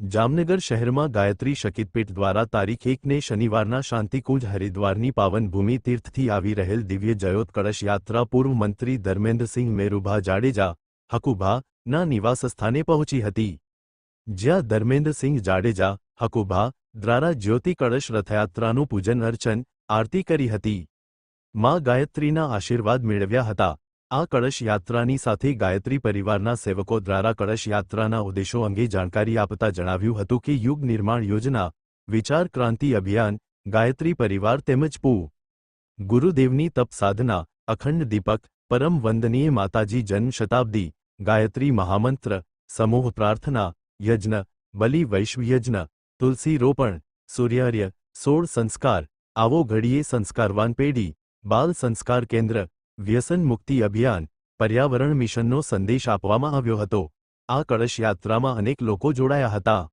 જામનગર શહેરમાં ગાયત્રી શકિતપીઠ દ્વારા તારીખ એકને શનિવારના શાંતિકુંજ હરિદ્વારની પાવનભૂમિ તીર્થથી આવી રહેલ દિવ્ય જયોત કળશ યાત્રા પૂર્વ મંત્રી ધર્મેન્દ્રસિંહ મેરુભા જાડેજા હકુભા ના નિવાસસ્થાને પહોંચી હતી. જ્યાં ધર્મેન્દ્રસિંહ જાડેજા હકુભા દ્વારા જ્યોતિ કળશ રથયાત્રાનું પૂજન અર્ચન, આરતી કરી હતી. મા ગાયત્રીના આશીર્વાદ મેળવ્યા હતા. આ કળશ યાત્રાની સાથે ગાયત્રી પરિવારના સેવકો દ્વારા કળશ યાત્રાના ઉદ્દેશો અંગે જાણકારી આપતા જણાવ્યું હતું કે યુગ નિર્માણ યોજના, વિચાર ક્રાંતિ અભિયાન, ગાયત્રી પરિવાર તેમજ પૂ. ગુરુદેવની તપ સાધના, અખંડ દીપક, પરમ વંદનીય માતાજી જન્મ શતાબ્દી, ગાયત્રી મહામંત્ર, સમૂહ પ્રાર્થના, યજ્ઞ, બલિ વૈશ્વયજ્ઞ, તુલસી રોપણ, સૂર્યાર્ય, સોળ સંસ્કાર, આવો ઘડીએ સંસ્કારવાન પેઢી, બાલ સંસ્કાર કેન્દ્ર વ્યસન મુક્તિ અભિયાન, પર્યાવરણ મિશનનો સંદેશ આપવામાં આવ્યો હતો. આ કળશ યાત્રામાં અનેક લોકો જોડાયા હતા.